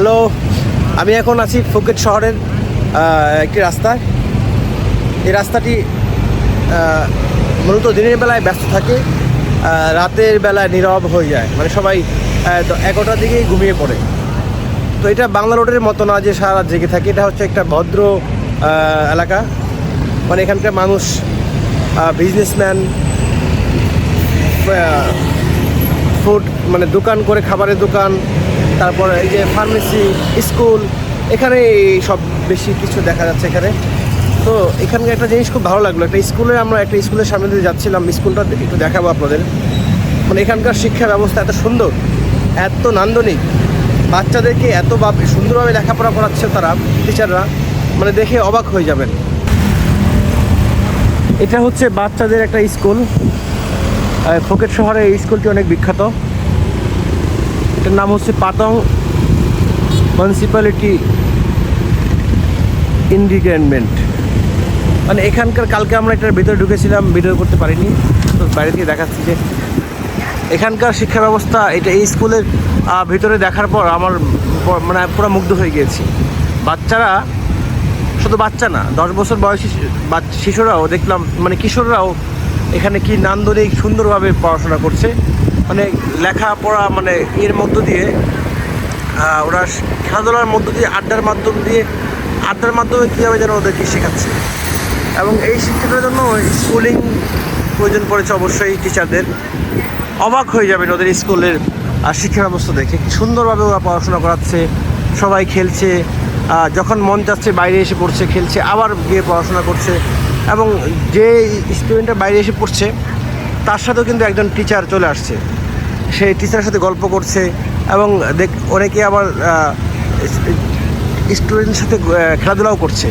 Hello, আমি এখন আছি ফুকেট শহরের একটি রাস্তায়। এই রাস্তাটি মূলত দিনের বেলায় ব্যস্ত থাকে রাতের বেলায় নীরব হয়ে যায়। মানে সবাই এগারোটার দিকেই ঘুমিয়ে পড়ে। তো এটা বাংলা রোডের মতো না যে সারা জেগে থাকে, এটা হচ্ছে একটা ভদ্র এলাকা। মানে এখানকার মানুষ বিজনেসম্যান ফুড মানে দোকান করে, খাবারের দোকান তারপরে এই যে ফার্মেসি স্কুল এখানে সব বেশি কিছু দেখা যাচ্ছে এখানে। তো এখানকার একটা জিনিস খুব ভালো লাগল, একটা স্কুলে আমরা একটা স্কুলের সামনে দিয়ে যাচ্ছিলাম স্কুলটা একটু দেখাবো আপনাদের। মানে এখানকার শিক্ষা ব্যবস্থা এত সুন্দর, এত নান্দনিক। বাচ্চাদেরকে এত সুন্দরভাবে লেখাপড়া করাচ্ছে তারা টিচাররা মানে দেখে অবাক হয়ে যাবেন। এটা হচ্ছে বাচ্চাদের একটা স্কুল ফোকেট শহরে এই স্কুলটি অনেক বিখ্যাত। এটার নাম হচ্ছে পাতং মিউনিসিপ্যালিটি ইন্ডিপেন্ডেন্ট মানে এখানকার কালকে আমরা এটার ভিতরে ঢুকেছিলাম, ভিডিও করতে পারিনি। তো বাইরে থেকে দেখাচ্ছি যে এখানকার শিক্ষা ব্যবস্থা, এটা এই স্কুলের ভিতরে দেখার পর আমার মানে পুরো মুগ্ধ হয়ে গিয়েছি। বাচ্চারা, শুধু বাচ্চা না, দশ বছর বয়সী শিশুরাও দেখলাম মানে কিশোররাও এখানে কি নান্দনিক সুন্দরভাবে পড়াশোনা করছে। মানে লেখাপড়া মানে এর মধ্য দিয়ে ওরা খেলাধুলার মধ্য দিয়ে, আড্ডার মাধ্যম দিয়ে, আড্ডার মাধ্যমে কীভাবে যেন ওদেরকে শেখাচ্ছে। এবং এই শিক্ষাটার জন্য স্কুলিং প্রয়োজন পড়েছে অবশ্যই টিচারদের অবাক হয়ে যাবেন ওদের স্কুলের শিক্ষা ব্যবস্থা দেখে। সুন্দরভাবে ওরা পড়াশোনা করাচ্ছে, সবাই খেলছে যখন মন চাচ্ছে বাইরে এসে পড়ছে, খেলছে, আবার গিয়ে পড়াশোনা করছে। এবং যে স্টুডেন্টটা বাইরে এসে পড়ছে তার সাথেও কিন্তু একজন টিচার চলে আসছে। সেই টিচারের সাথে গল্প করছে এবং দেখ, অনেকে আবার স্টুডেন্টের সাথে খেলাধুলাও করছে।